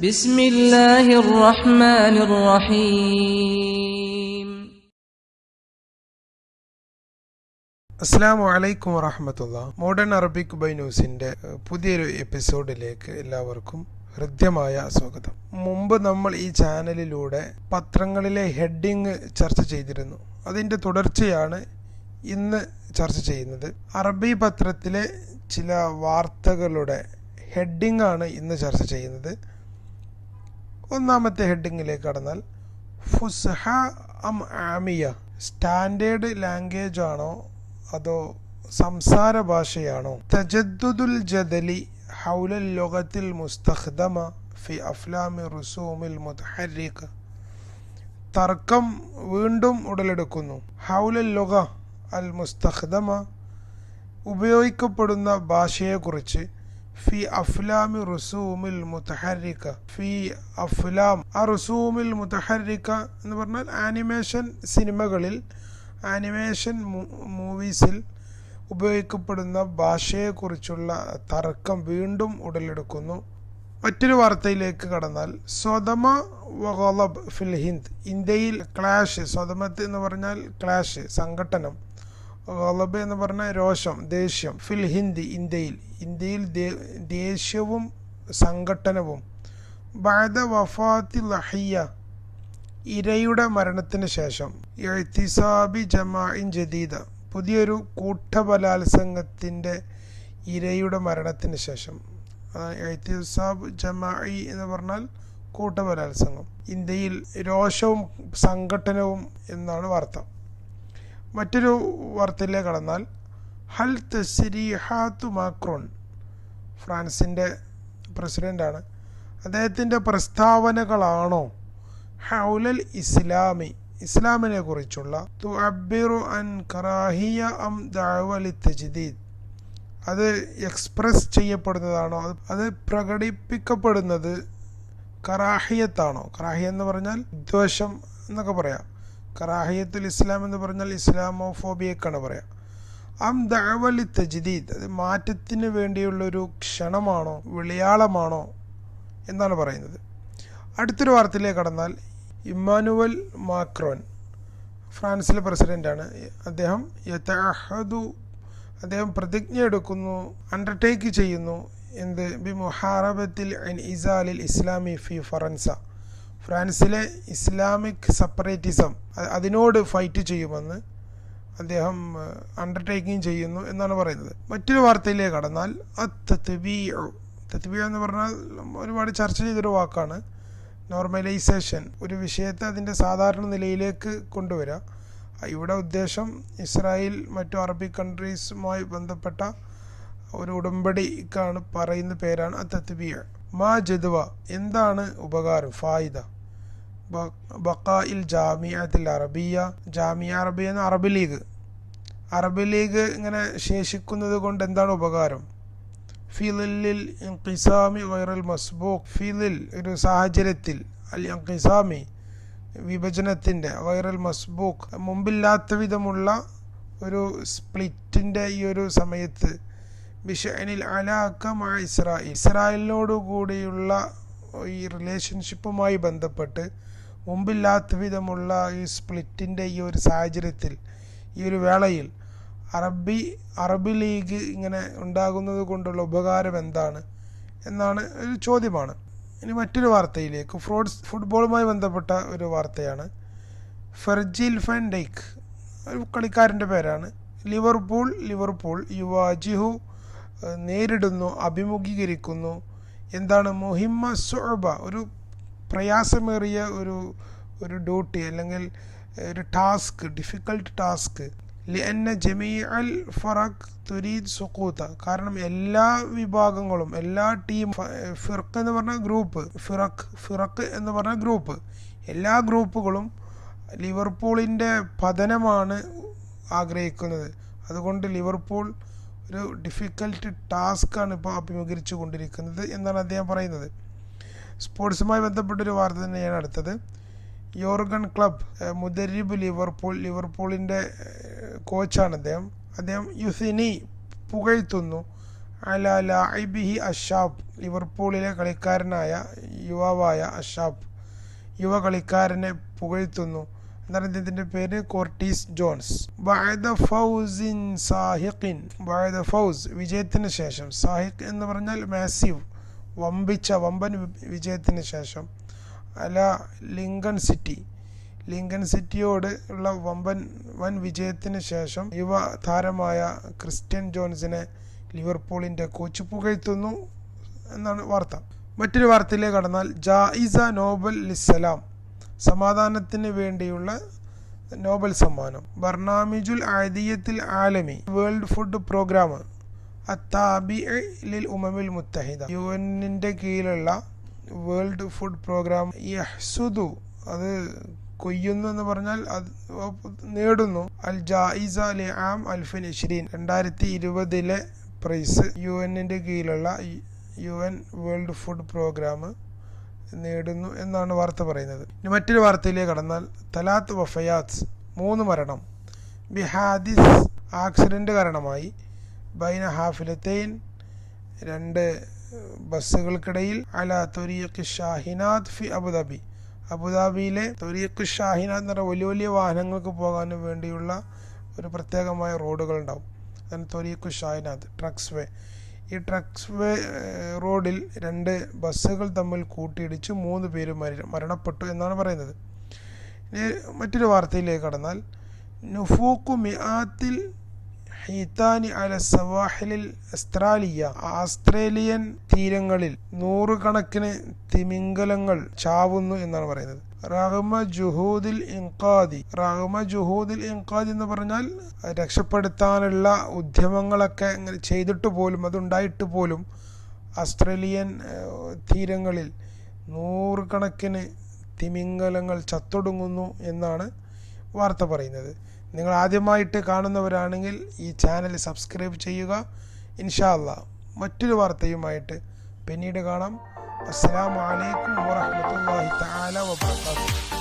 ബിസ്മില്ലാഹിർ റഹ്മാനിർ റഹീം അലൈക്കും മോഡേൺ അറബിക് ബൈ ന്യൂസിന്റെ പുതിയൊരു എപ്പിസോഡിലേക്ക് എല്ലാവർക്കും ഹൃദ്യമായ സ്വാഗതം. മുമ്പ് നമ്മൾ ഈ ചാനലിലൂടെ പത്രങ്ങളിലെ ഹെഡിങ് ചർച്ച ചെയ്തിരുന്നു. അതിന്റെ തുടർച്ചയാണ് ഇന്ന് ചർച്ച ചെയ്യുന്നത്. അറബി പത്രത്തിലെ ചില വാർത്തകളുടെ ഹെഡിങ്ങാണ് ഇന്ന് ചർച്ച ചെയ്യുന്നത്. ഒന്നാമത്തെ ഹെഡിങ്ങിലേക്ക് കടന്നാൽ ഫുസ്ഹ അം ആമിയ. സ്റ്റാൻഡേർഡ് ലാംഗ്വേജ് ആണോ അതോ സംസാര ഭാഷയാണോ? തജദ്ദുദുൽ ജദലി ഹൗലൽ ലോകത്തിൽ മുസ്തഖ്ദമ ഫി അഫ്ലാമി റുസൂമിൽ മുതഹരിക തർക്കം വീണ്ടും ഉടലെടുക്കുന്നു. ഹൗലൽ ലൊഗ അൽ മുസ്തഖ്ദമ ഉപയോഗിക്കപ്പെടുന്ന ഭാഷയെക്കുറിച്ച് അഫ്ലാമി റുസൂമിൽ മുതഹരിക ഫി അഫ്ലാം ആ റുസൂമിൽ മുതഹരിക എന്ന് പറഞ്ഞാൽ ആനിമേഷൻ സിനിമകളിൽ ആനിമേഷൻ മൂവീസിൽ ഉപയോഗിക്കപ്പെടുന്ന ഭാഷയെക്കുറിച്ചുള്ള തർക്കം വീണ്ടും ഉടലെടുക്കുന്നു. മറ്റൊരു വാർത്തയിലേക്ക് കടന്നാൽ സ്വതമ വഗലബ് ഫിൽ ഹിന്ദ് ഇന്ത്യയിൽ ക്ലാഷ് സ്വതമത്ത് എന്ന് പറഞ്ഞാൽ ക്ലാഷ് സംഘട്ടനം. ഗലബ് എന്ന് പറഞ്ഞാൽ രോഷം ദേഷ്യം ഫിൽ ഹിന്ദി ഇന്ത്യയിൽ. ഇന്ത്യയിൽ ദേഷ്യവും സംഘട്ടനവും. ബാദ വഫാത്തി ലഹിയ ഇരയുടെ മരണത്തിന് ശേഷം. എഴുത്തിസാബി ജമാഇൻ ജദീദ പുതിയൊരു കൂട്ടബലാത്സംഗത്തിന്റെ ഇരയുടെ മരണത്തിന് ശേഷം. എഴുത്തിസാബ് ജമാഇ എന്ന് പറഞ്ഞാൽ കൂട്ടബലാത്സംഗം. ഇന്ത്യയിൽ രോഷവും സംഘട്ടനവും എന്നാണ് വാർത്ത. മറ്റൊരു വാർത്തയിലേക്ക് കടന്നാൽ ഹൽ തസ്രീഹാത്തു മാക്രോൺ ഫ്രാൻസിന്റെ പ്രസിഡന്റാണ് അദ്ദേഹത്തിന്റെ പ്രസ്താവനകളാണോ? ഹൗലൽ ഇസ്ലാമി ഇസ്ലാമിനെ കുറിച്ചുള്ള തു അബിറു അൻ കറാഹിയ അം ദാവലി തജ്ദീദ് അത് എക്സ്പ്രസ് ചെയ്യപ്പെടുന്നതാണോ? അത് പ്രകടിപ്പിക്കപ്പെടുന്നത് കറാഹിയത്താണോ? കറാഹിയ എന്ന് പറഞ്ഞാൽ ദ്വേഷം എന്നൊക്കെ പറയാം. കറാഹിയത്തുൽ ഇസ്ലാം എന്ന് പറഞ്ഞാൽ ഇസ്ലാമോഫോബിയക്കാണ് പറയാം. അം ദഅവലി തജ്ദീദ് അത് മാറ്റത്തിന് വേണ്ടിയുള്ളൊരു ക്ഷണമാണോ വിളിയാളമാണോ എന്നാണ് പറയുന്നത്. അടുത്തൊരു വാർത്തയിലേക്ക് കടന്നാൽ ഇമ്മാനുവൽ മാക്രോൻ ഫ്രാൻസിലെ പ്രസിഡന്റാണ് അദ്ദേഹം യതഅഹദു അദ്ദേഹം പ്രതിജ്ഞ എടുക്കുന്നു അണ്ടർടേക്ക് ചെയ്യുന്നു എന്ത്? ബി മുഹാറബത്തിൽ ഇസാലിൽ ഇസ്ലാമി ഫി ഫറൻസ. ഫ്രാൻസിലെ ഇസ്ലാമിക് സെപ്പറേറ്റിസം അതിനോട് ഫൈറ്റ് ചെയ്യുമെന്ന് അദ്ദേഹം അണ്ടർടേക്കിംഗ് ചെയ്യുന്നു എന്നാണ് പറയുന്നത്. മറ്റൊരു വാർത്തയിലേക്ക് കടന്നാൽ അത്തബീഉ തത്ബീ എന്ന് പറഞ്ഞാൽ ഒരുപാട് ചർച്ച ചെയ്തൊരു വാക്കാണ് നോർമലൈസേഷൻ ഒരു വിഷയത്തെ അതിന്റെ സാധാരണ നിലയിലേക്ക് കൊണ്ടുവരിക ഇവിടെ ഉദ്ദേശം ഇസ്രായേൽ മറ്റു അറബി കൺട്രീസുമായി ബന്ധപ്പെട്ട ഒരു ഉടമ്പടിക്കാണ് പറയുന്ന പേരാണ് അത്തത്ബിയ മാ ജദുവ എന്താണ് ഉപകാരം? ഫായിദ. ബക്കായിൽ ജാമിയത്തിൽ അറബിയ ജാമിയ അറബിയ എന്ന അറബി ലീഗ്. അറബി ലീഗ് ഇങ്ങനെ ശേഷിക്കുന്നത് കൊണ്ട് എന്താണ് ഉപകാരം? ഫിലിൽ ഇൻകിസാമി വൈറൽ മസ്ബൂഖ് ഫിലിൽ ഒരു സാഹചര്യത്തിൽ അൽ ഇൻകിസാമി വിഭജനത്തിന്റെ വൈറൽ മസ്ബൂഖ് മുമ്പില്ലാത്ത വിധമുള്ള ഒരു സ്പ്ലിറ്റിന്റെ ഈ ഒരു സമയത്ത് ബിഷനിൽ അലാക്കമായ ഇസ്രായേൽ. ഇസ്രായേലിനോടുകൂടിയുള്ള ഈ റിലേഷൻഷിപ്പുമായി ബന്ധപ്പെട്ട് മുമ്പില്ലാത്ത വിധമുള്ള ഈ സ്പ്ലിറ്റിന്റെ ഈ ഒരു സാഹചര്യത്തിൽ ഈ ഒരു വേളയിൽ അറബി അറബ് ലീഗ് ഇങ്ങനെ ഉണ്ടാകുന്നത് കൊണ്ടുള്ള ഉപകാരം എന്താണ് എന്നാണ് ഒരു ചോദ്യമാണ്. ഇനി മറ്റൊരു വാർത്തയിലേക്ക്. ഫ്രോഡ്സ് ഫുട്ബോളുമായി ബന്ധപ്പെട്ട ഒരു വാർത്തയാണ്. ഫെർജിൽ ഫാൻ ഡൈക്ക് ഒരു കളിക്കാരന്റെ പേരാണ്. ലിവർപൂൾ ലിവർപൂൾ യുവാജിഹു അജിഹു നേരിടുന്നു അഭിമുഖീകരിക്കുന്നു. എന്താണ് മുഹിമ്മ സുഅബ ഒരു പ്രയാസമേറിയ ഒരു ഒരു ഡ്യൂട്ടി അല്ലെങ്കിൽ ഒരു ടാസ്ക് ഡിഫിക്കൽട്ട് ടാസ്ക് ലിഅന്ന ജമീ അൽ ഫറഖ് തുരീദ് സുക്കൂത്ത കാരണം എല്ലാ വിഭാഗങ്ങളും എല്ലാ ടീം ഫിറക്ക് എന്ന് പറഞ്ഞ ഗ്രൂപ്പ് ഫിറക്ക് ഫിറക്ക് എന്ന് പറഞ്ഞ ഗ്രൂപ്പ് എല്ലാ ഗ്രൂപ്പുകളും ലിവർപൂളിന്റെ പതനമാണ് ആഗ്രഹിക്കുന്നത്. അതുകൊണ്ട് ലിവർപൂൾ ഒരു ഡിഫിക്കൽട്ട് ടാസ്ക്കാണ് ഇപ്പോൾ അഭിമുഖീകരിച്ചു കൊണ്ടിരിക്കുന്നത് എന്നാണ് അദ്ദേഹം പറയുന്നത്. സ്പോർട്സുമായി ബന്ധപ്പെട്ടൊരു വാർത്ത തന്നെയാണ് അടുത്തത്. യോർഗൻ ക്ലബ് മുദരിബ് ലിവർപൂൾ ലിവർപൂളിന്റെ കോച്ചാണ് അദ്ദേഹം. അദ്ദേഹം യുസിനി പുകഴ്ത്തുന്നു. അല ലാഇബിഹി അഷാബ് ലിവർപൂളിലെ കളിക്കാരനായ യുവാവായ അഷാബ് യുവ കളിക്കാരനെ പുകഴ്ത്തുന്നു. എന്താണ് അദ്ദേഹത്തിന്റെ പേര് കോർട്ടീസ് ജോൺസ്. ബഅദ ഫൗസിൻ സാഹിഖിൻ ബഅദ ഫൗസ് വിജയത്തിന് ശേഷം. സാഹിഖ് എന്ന് പറഞ്ഞാൽ മാസീവ്. വമ്പിച്ച വമ്പൻ വിജയത്തിന് ശേഷം അല്ല ലിങ്കൺ സിറ്റി. ലിങ്കൺ സിറ്റിയോട് ഉള്ള വമ്പൻ വൻ വിജയത്തിന് ശേഷം യുവ താരമായ ക്രിസ്ത്യൻ ജോൺസിനെ ലിവർപൂളിന്റെ കോച്ച് പുകഴ്ത്തുന്നു എന്നാണ് വാർത്ത. മറ്റൊരു വാർത്തയിലേക്ക് കടന്നാൽ ജായിസ നോബൽ ലിസ്സലാം സമാധാനത്തിന് വേണ്ടിയുള്ള നോബൽ സമ്മാനം. ബർണാമിജുൽ ആദിയത്തിൽ ആലമി വേൾഡ് ഫുഡ് പ്രോഗ്രാം അത്താബി ലിൽ ഉമമിൽ മുത്തഹിദ. യു എന്നിന്റെ കീഴിലുള്ള വേൾഡ് ഫുഡ് പ്രോഗ്രാം യഹ്സുദു അത് കൊയ്യുന്നു എന്ന് പറഞ്ഞാൽ അത് നേടുന്നു. അൽ ജായിസ ലി ആം അൽഫിൻ ഇഷ്രീൻ രണ്ടായിരത്തി ഇരുപതിലെ പ്രൈസ് യു എന്നിന്റെ കീഴിലുള്ള U N world food programme നേടുന്നു എന്നാണ് വാർത്ത പറയുന്നത്. ഇനി മറ്റൊരു വാർത്തയിലേക്ക് കടന്നാൽ തലാത്ത് വഫയാത്ത് മൂന്ന് മരണം. ബിഹാദിസ് ആക്സിഡന്റ് കാരണമായി. ബൈന ഹാഫിലത്തെയിൻ രണ്ട് ബസ്സുകൾക്കിടയിൽ അല തൊരീഖ് ഷാഹിനാദ് ഫി അബുദാബി. അബുദാബിയിലെ തൊരീഖ് ഷാഹിനാദ് എന്ന് വലിയ വലിയ വാഹനങ്ങൾക്ക് പോകാനും വേണ്ടിയുള്ള ഒരു പ്രത്യേകമായ റോഡുകൾ ഉണ്ടാവും. അതാണ് തൊരീഖ് ഷാഹിനാദ് ട്രക്സ് വേ ഈ ട്രക്സ് വേ റോഡിൽ രണ്ട് ബസ്സുകൾ തമ്മിൽ കൂട്ടിയിടിച്ച് മൂന്ന് പേര് മരി മരണപ്പെട്ടു എന്നാണ് പറയുന്നത്. ഇനി മറ്റൊരു വാർത്തയിലേക്ക് കടന്നാൽ നുഫൂക്കു മിആത്തിൽ ഹീത്താനി അല സവാഹിലിൽ അസ്ത്രാലിയ ആസ്ട്രേലിയൻ തീരങ്ങളിൽ നൂറുകണക്കിന് തിമിംഗലങ്ങൾ ചാവുന്നു എന്നാണ് പറയുന്നത്. റഹ്മ ജുഹൂദിൽ ഇൻകാദി റഹ്മ ജുഹൂദിൽ ഇൻകാദി എന്ന് പറഞ്ഞാൽ രക്ഷപ്പെടുത്താനുള്ള ഉദ്യമങ്ങളൊക്കെ ഇങ്ങനെ ചെയ്തിട്ട് പോലും അതുണ്ടായിട്ട് പോലും ആസ്ട്രേലിയൻ ഏഹ്, തീരങ്ങളിൽ നൂറുകണക്കിന് തിമിംഗലങ്ങൾ ചത്തൊടുങ്ങുന്നു എന്നാണ് വാർത്ത പറയുന്നത്. നിങ്ങൾ ആദ്യമായിട്ട് കാണുന്നവരാണെങ്കിൽ ഈ ചാനൽ സബ്സ്ക്രൈബ് ചെയ്യുക. ഇൻഷാല്ല മറ്റൊരു വാർത്തയുമായിട്ട് പിന്നീട് കാണാം. അസ്സാം അലൈക്കും വറഹ്മത്തുള്ളാഹി തആല വബറകാതുഹു.